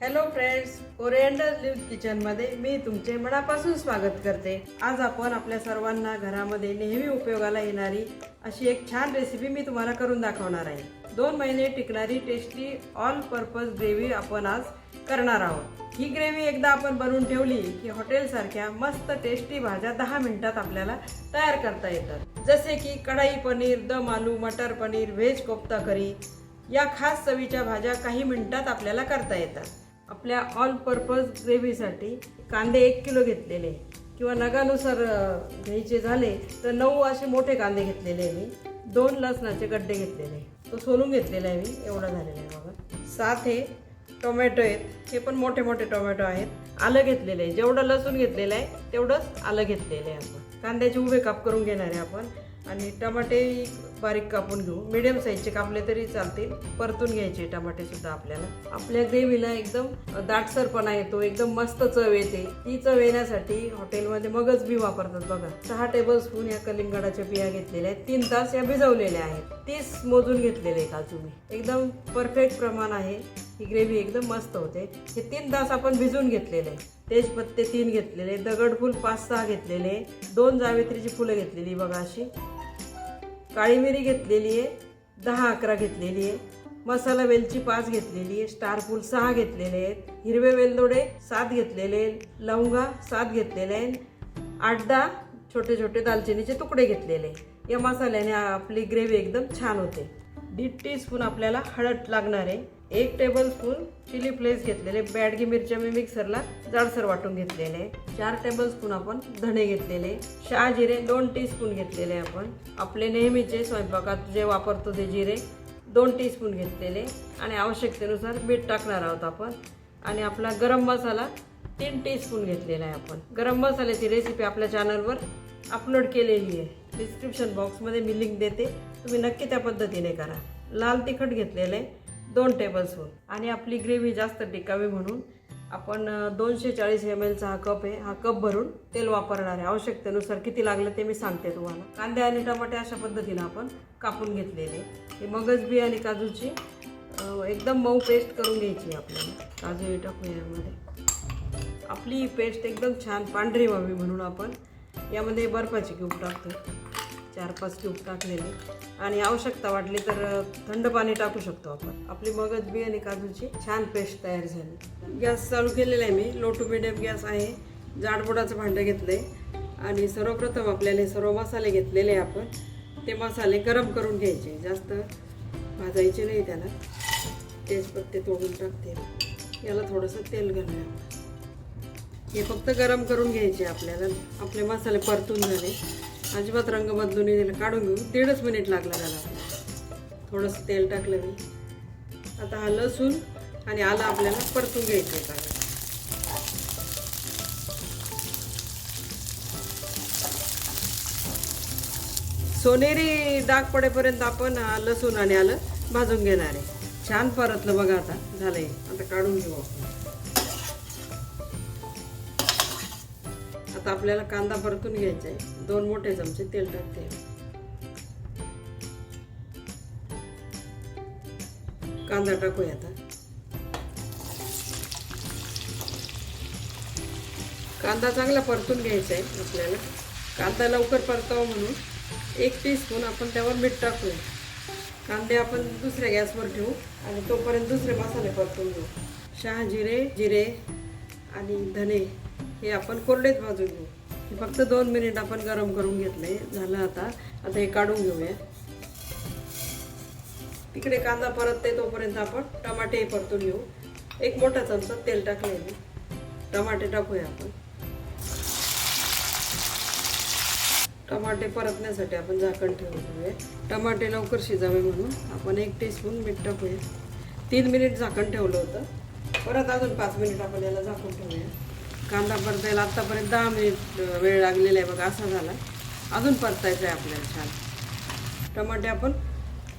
Hello friends coriander leave किचनमध्ये मी तुमचे मनापासून स्वागत करते. आज आपण आपल्या सर्वांना घरामध्ये नेहमी उपयोगाला येणारी अशी एक छान रेसिपी मी तुम्हाला करून दाखवणार आहे. दोन महिने टिकणारी टेस्टी ऑल पर्पज ग्रेव्ही आपण आज करणार आहोत. ही ग्रेव्ही एकदा आपण बनवून ठेवली की हॉटेलसारख्या मस्त टेस्टी भाज्या दहा मिनिटात आपल्याला तयार करता येतात. जसे की कढाई पनीर दम आलू मटर पनीर व्हेज कोफ्ता करी या खास चवीच्या भाज्या काही मिनिटात आपल्याला करता येतात. आपल्या ऑल पर्पज ग्रेव्हीसाठी कांदे एक किलो घेतलेले. किंवा नगानुसार घ्यायचे झाले तर नऊ असे मोठे कांदे घेतलेले आहे मी. दोन लसणाचे गड्डे घेतलेले. तो सोलून घेतलेला आहे मी एवढा झालेला आहे बघा. सात हे टोमॅटो आहेत. हे पण मोठे मोठे टोमॅटो आहेत. आलं घेतलेलं आहे. जेवढं लसूण घेतलेलं आहे तेवढंच आलं घेतलेलं आहे आपण. कांद्याचे उभे काप करून घेणार आहे आपण. आणि टमाटे बारीक कापून घेऊ. मिडियम साईजचे कापले तरी चालतील. परतून घ्यायचे टमाटे सुद्धा आपल्याला. आपल्या ग्रेव्हीला एकदम दाटसरपणा येतो. एकदम मस्त चव येते. ती चव येण्यासाठी हॉटेलमध्ये मगच बी वापरतात बघा. सहा टेबल स्पून या कलिंगडाच्या बिया घेतलेल्या आहेत. तीन तास या भिजवलेल्या आहेत. तीस मोजून घेतलेले काजू मी एकदम परफेक्ट प्रमाण आहे. ही ग्रेव्ही एकदम मस्त होते. हे तीन तास आपण भिजवून घेतलेले तेजपत्ते तीन घेतलेले दगडफूल पाच सहा घेतलेले दोन जावेत्रीची फुलं घेतलेली बघा अशी. काळी मिरी घेतलेली आहे दहा अकरा घेतलेली आहे मसाला वेलची पाच घेतलेली आहे स्टार फूल सहा घेतलेले आहेत हिरवे वेलदोडे सात घेतलेले लवंगा सात घेतलेले आहेत आठ दहा छोटे छोटे दालचिनीचे तुकडे घेतलेले या मसाल्याने आपली ग्रेव्ही एकदम छान होते. दीड टी स्पून आपल्याला हळद लागणार आहे. एक टेबल स्पून चिली फ्लेक्स घेतलेले बॅडगी मिरच्या मी मिक्सरला जाडसर वाटून घेतलेले. चार टेबल स्पून आपण धणे घेतलेले. शहा जिरे दोन टीस्पून घेतलेले आपण. आपले नेहमीचे स्वयंपाकात जे वापरतो ते जिरे दोन टीस्पून घेतलेले. आणि आवश्यकतेनुसार मीठ टाकणार आहोत आपण. आणि आपला गरम मसाला तीन टी स्पून घेतलेला आहे आपण. गरम मसाल्याची रेसिपी आपल्या चॅनलवर अपलोड केलेली आहे. डिस्क्रिप्शन बॉक्समध्ये मी लिंक देते. तुम्ही नक्की त्या पद्धतीने करा. लाल तिखट घेतलेलं आहे. दोन टेबलस्पून आणि आपली ग्रेव्ही जास्त टिकावी म्हणून आपण दोनशे चाळीस एम एलचा हा कप आहे. हा कप भरून तेल वापरणार आहे. आवश्यकतेनुसार किती लागलं ते मी सांगते तुम्हाला. कांदे आणि टमाटे अशा पद्धतीनं आपण कापून घेतलेले. हे मगज बी आणि काजूची एकदम मऊ पेस्ट करून घ्यायची आपल्याला. काजू हे टाकूया यामध्ये. आपली पेस्ट एकदम छान पांढरी व्हावी म्हणून आपण यामध्ये बर्फाची क्यूब टाकतो चार पाच क्यूब टाकलेले. आणि आवश्यकता वाटली तर थंड पाणी टाकू शकतो आपण. आपली मगज बी आणि काजूची छान पेस्ट तयार झाली. गॅस चालू केलेला आहे मी. लो टू मिडियम गॅस आहे. जाडबुडाचं भांडं घेतलं आहे आणि सर्वप्रथम आपल्याला सर्व मसाले घेतलेले आहे आपण. ते मसाले गरम करून घ्यायचे. जास्त भाजायचे नाही त्याला. तेजपत्ते तोडून टाकते. याला थोडंसं तेल घालूया. हे फक्त गरम करून घ्यायचे आपल्याला. आपले मसाले परतून झाले. अजिबात रंग बदलून दिला. काढून घेऊ दीडच मिनिट लागला त्याला. थोडंसं तेल टाकलं मी. आता हा लसूण आणि आलं आपल्याला परतून घ्यायचं आहे चांगलं सोनेरी डाग पडेपर्यंत आपण हा लसूण आणि आलं भाजून घेणार आहे. छान परतलं बघा आता. झालंय. आता काढून घेऊ आपण. आता आपल्याला कांदा परतून घ्यायचा आहे. दोन मोठे चमचे तेल टाकते. कांदा टाकूया आता. कांदा चांगला परतून घ्यायचा आहे आपल्याला. कांदा लवकर परतावा म्हणून एक टीस्पून आपण त्यावर मीठ टाकूया. कांदे आपण दुसऱ्या गॅसवर ठेवू आणि तोपर्यंत दुसरे मसाले परतून घेऊ. शहा जिरे जिरे आणि धने हे आपण कोरडेच भाजून घेऊ. फक्त दोन मिनिट आपण गरम करून घेतले. झालं आता. आता हे काढून घेऊया. तिकडे कांदा परतते तोपर्यंत आपण टमाटे परतून घेऊ. एक मोठा चमचा तेल टाकले मी. टमाटे टाकूया आपण. टमाटे परतण्यासाठी आपण झाकण ठेवूया. टमाटे लवकर शिजावे म्हणून आपण एक टीस्पून मीठ टाकूया. तीन मिनिट झाकण ठेवलं होतं. परत अजून पाच मिनिट आपण याला झाकून ठेवूया. कांदा परतायला आत्तापर्यंत दहा मिनिट वेळ लागलेला आहे बघा असा झाला. अजून परतायचं आहे आपल्याला छान. टमाटे आपण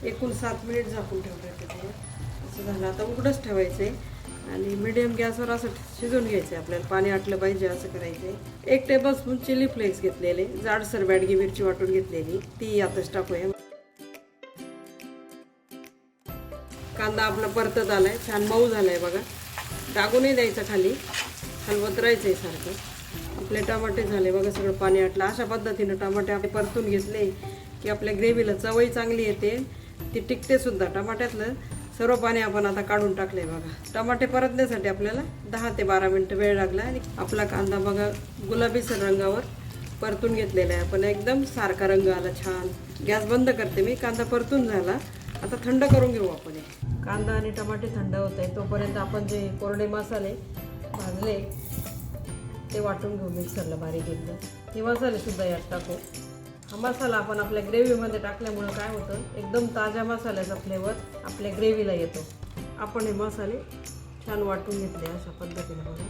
एकूण सात मिनिट झाकून ठेवले असं झालं. आता उघडंच ठेवायचं आहे आणि मिडियम गॅसवर असं शिजवून घ्यायचं आहे आपल्याला. पाणी आटलं पाहिजे असं करायचं आहे एक टेबलस्पून चिली फ्लेक्स घेतलेले. जाडसर बॅडगी मिरची वाटून घेतलेली. ती आताच टाकूया. कांदा आपला परतत आलाय. छान मऊ झालाय बघा. टाकूनही द्यायचा खाली. हलवत राहायचं आहे सारखं. आपले टमाटे झाले बघा सगळं पाणी आटलं. अशा पद्धतीनं टमाटे आपण परतून घेतले की आपल्या ग्रेव्हीला चवही चांगली येते. ती टिकते सुद्धा. टमाट्यातलं सर्व पाणी आपण आता काढून टाकले बघा. टमाटे परतण्यासाठी आपल्याला दहा ते बारा मिनटं वेळ लागला आणि आपला कांदा बघा गुलाबीसर रंगावर परतून घेतलेला आहे. आपण एकदम सारखा रंग आला छान. गॅस बंद करते मी. कांदा परतून झाला. आता थंड करून घेऊ आपण हे. कांदा आणि टमाटे थंड होत आहे. तोपर्यंत आपण जे कोरडे मसाले भाजले ते वाटून घेऊ मिक्सरला बारीक एकदम. हे मसाले सुद्धा यात टाकू हा मसाला आपण आपल्या ग्रेव्हीमध्ये टाकल्यामुळं काय होतं एकदम ताज्या मसाल्याचा फ्लेवर आपल्या ग्रेव्हीला येतो. आपण हे मसाले छान वाटून घेतले अशा पद्धतीने बघा.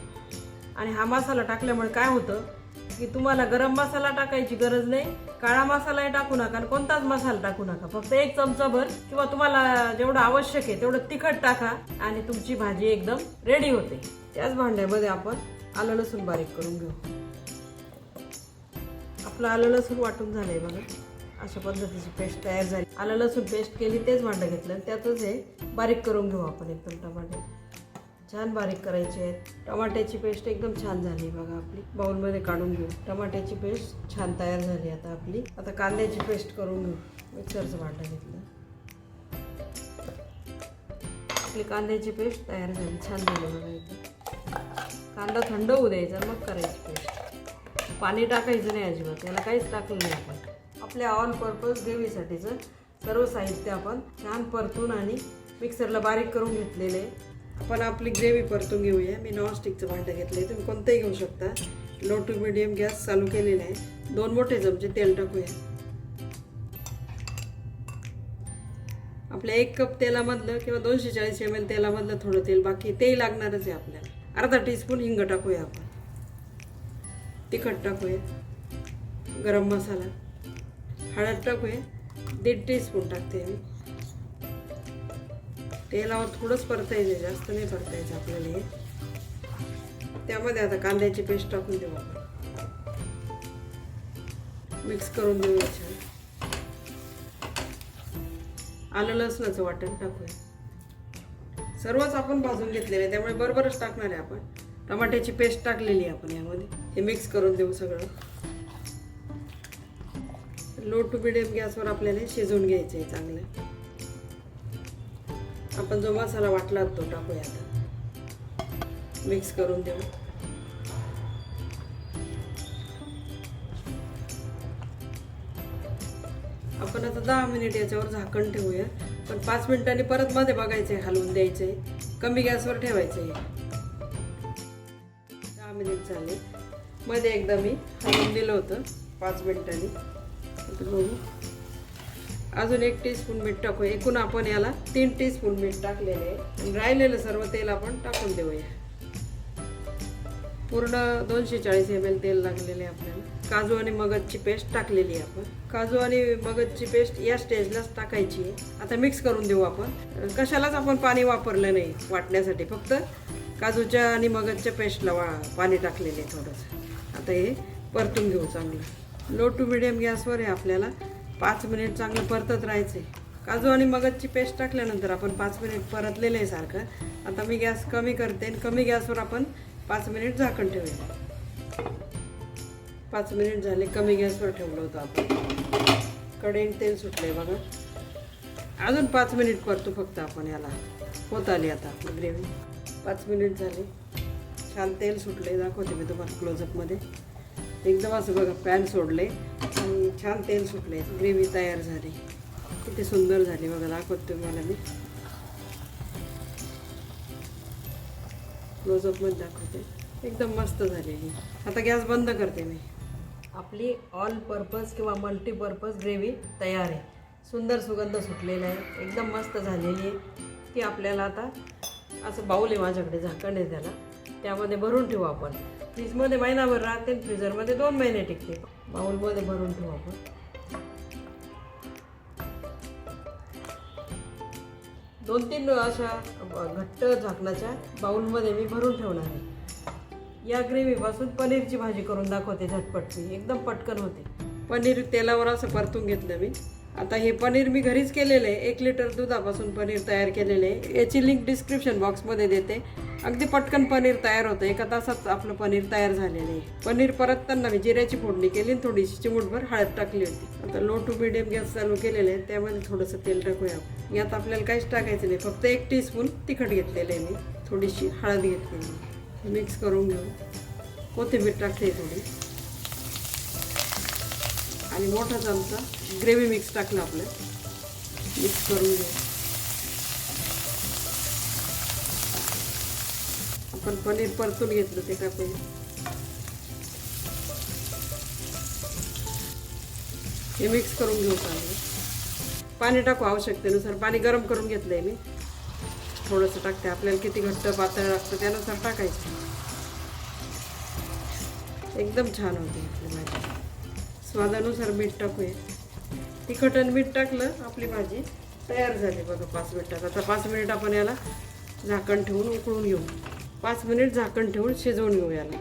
आणि हा मसाला टाकल्यामुळे काय होतं की तुम्हाला गरम मसाला टाकायची गरज नाही काळा मसालाही टाकू नका आणि कोणताच मसाला टाकू नका. फक्त एक चमचाभर किंवा तुम्हाला जेवढं आवश्यक आहे तेवढं तिखट टाका आणि तुमची भाजी एकदम रेडी होते. त्याच भांड्यामध्ये आपण आलं लसूण बारीक करून घेऊ. आपलं आलं लसूण वाटून झालं आहे बघा. अशा पद्धतीची पेस्ट तयार झाली. आलं लसूण पेस्ट केली तेच भांडं घेतलं आणि त्यातच हे बारीक करून घेऊ आपण एकदम टमाटे. छान बारीक करायचे आहेत. टमाट्याची पेस्ट एकदम छान झाली बघा आपली. बाउलमध्ये काढून घेऊ. टमाट्याची पेस्ट छान तयार झाली आता आपली. आता कांद्याची पेस्ट करून घेऊ. मिक्सरचं भांडं घेतलं. आपली कांद्याची पेस्ट तयार झाली. छान झाली बघा इथं कांदा थंड होऊ द्यायचा मग करायची पेस्ट. पाणी टाकायचं नाही अजिबात याला काहीच टाकलं नाही आपण. आपल्या ऑल पर्पज ग्रेव्हीसाठीचं सर्व साहित्य आपण छान परतून आणि मिक्सरला बारीक करून घेतलेले आहे. आपण आपली ग्रेव्ही परतून घेऊया. मी नॉनस्टिकचं भांडं घेतलं आहे तुम्ही कोणतंही घेऊ शकता. लो टू मिडियम गॅस चालू केलेला आहे. दोन मोठे चमचे तेल टाकूया. आपल्या एक कप तेलामधलं किंवा दोनशे चाळीस एम एल तेलामधलं थोडं तेल बाकी तेही लागणारच आहे आपल्याला. अर्धा टीस्पून हिंग टाकूया आपण. तिखट टाकूया. गरम मसाला. हळद टाकूया. दीड टीस्पून टाकते मी. तेलावर थोडंच परतायचं जास्त नाही परतायचं आपल्याला हे. त्यामध्ये आता कांद्याची पेस्ट टाकून देऊ आपण. मिक्स करून देऊ छान. आलं लसणाचं वाटण टाकूया. सर्वच आपण भाजून घेतलेले आहे त्यामुळे बरोबरच टाकणार आहे आपण. टमाट्याची पेस्ट टाकलेली आहे आपण यामध्ये. हे मिक्स करून देऊ सगळं. लो टू मिडियम गॅसवर आपल्याला शिजवून घ्यायचं आहे चांगलं. आपण जो मसाला वाटला तो टाकूया आता. मिक्स करून देऊ. आपण आता दहा मिनिट याच्यावर झाकण ठेवूया. पण पाच मिनिटांनी परत मध्ये बघायचे हलवून द्यायचे कमी गॅसवर ठेवायचे दहा मिनिट झाले. मध्ये एकदा मी हलवून दिलं होतं पाच मिनिटांनी. बघू. अजून एक टीस्पून मीठ टाकू एकूण आपण याला तीन टीस्पून मीठ टाकलेले आहे. राहिलेलं सर्व तेल आपण टाकून देऊया. पूर्ण दोनशे चाळीस एम एल तेल लागलेले आहे आपल्याला. काजू आणि मगजची पेस्ट टाकलेली आहे आपण. काजू आणि मगजची पेस्ट या स्टेजलाच टाकायची आहे. आता मिक्स करून देऊ आपण. कशालाच आपण पाणी वापरलं नाही वाटण्यासाठी. फक्त काजूच्या आणि मगजच्या पेस्टला वा पाणी टाकलेले आहे थोडंसं. आता हे परतून घेऊ चांगलं. लो टू मिडियम गॅसवर आहे आपल्याला पाच मिनिट चांगलं परतत राहायचं आहे काजू आणि मगजची पेस्ट टाकल्यानंतर आपण पाच मिनिट परतलेलं आहे सारखं. आता मी गॅस कमी करते आणि कमी गॅसवर आपण पाच मिनिट झाकण ठेवूया. पाच मिनिट झाले कमी गॅसवर ठेवलं होतं आपण. कडेन तेल सुटले बघा. अजून पाच मिनिट करतो फक्त आपण याला. होत आली आता आपली ग्रेव्ही. पाच मिनिट झाले. छान तेल सुटले दाखवते मी तुम्हाला क्लोजअपमध्ये एकदम असं बघा पॅन सोडले आणि छान तेल सुटले ग्रेव्ही तयार झाली. किती सुंदर झाली बघा दाखवते तुम्हाला मी. क्लोजअपमध्ये दाखवते. एकदम मस्त झालेली आता गॅस बंद करते मी. आपली ऑल पर्पज किंवा मल्टीपर्पज ग्रेव्ही तयार आहे. सुंदर सुगंध सुटलेला आहे. एकदम मस्त झालेली आहे ती आपल्याला आता असं बाऊल आहे माझ्याकडे झाकण आहे त्याला. त्यामध्ये भरून ठेवू आपण. फ्रीजमध्ये महिनाभर राहते फ्रीजरमध्ये दोन महिने टिकते. बाऊलमध्ये भरून ठेवू आपण. दोन तीन अशा घट्ट झाकणाच्या बाऊलमध्ये मी भरून ठेवणार आहे. या ग्रेव्हीपासून पनीरची भाजी करून दाखवते झटपटची एकदम पटकन होते. पनीर तेलावर असं परतून घेतलं मी. आता हे पनीर मी घरीच केलेलं आहे. एक लिटर दुधापासून पनीर तयार केलेले आहे. याची लिंक डिस्क्रिप्शन बॉक्समध्ये देते. अगदी पटकन पनीर तयार होतं. एका तासात आपलं पनीर तयार झालेलं आहे. पनीर परतताना मी जिऱ्याची फोडणी केली थोडीशी चिमूटभर हळद टाकली होती. आता लो टू मिडियम गॅस चालू केलेले आहे. त्यामध्ये थोडंसं तेल टाकूया आपण. यात आपल्याला काहीच टाकायचं नाही. फक्त एक टीस्पून तिखट घेतलेलं आहे मी. थोडीशी हळद घेतलेली मिक्स करून घेऊ. कोथिंबीर टाकते थोडी. आणि मोठा चमचा ग्रेव्ही मिक्स टाकलं आपलं. मिक्स करून घेऊ. आपण पनीर परतून घेतलं ते टाकून. हे मिक्स करून घेऊ चांगलं. पाणी टाकू आवश्यकतेनुसार पाणी गरम करून घेतलं आहे मी. थोडंसं टाकते. आपल्याला किती घट्ट पातळ लागतं त्यानुसार टाकायचं. एकदम छान होते आपली भाजी. स्वादानुसार मीठ टाकूया. तिखट आणि मीठ टाकलं आपली भाजी तयार झाली. बघा पाच मिनिटात. आता पाच मिनिट आपण याला झाकण ठेवून उकळून घेऊ. पाच मिनिट झाकण ठेवून शिजवून घेऊ याला.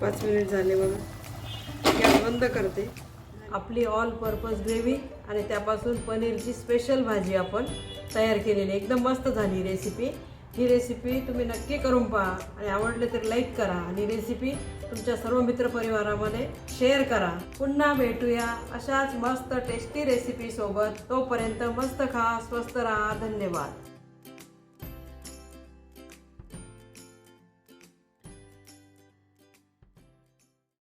पाच मिनिट झाले बघा. गॅस बंद करते. आपली ऑल पर्पज ग्रेव्ही आणि त्यापासून पनीरची स्पेशल भाजी आपण तयार केलेली एकदम मस्त झाली रेसिपी ही रेसिपी तुम्ही नक्की करून पहा आणि आवडले तर लाईक करा आणि रेसिपी तुमच्या सर्व मित्रपरिवारामध्ये शेअर करा. पुन्हा भेटूया अशाच मस्त टेस्टी रेसिपीसोबत तोपर्यंत मस्त खा स्वस्त राहा. धन्यवाद.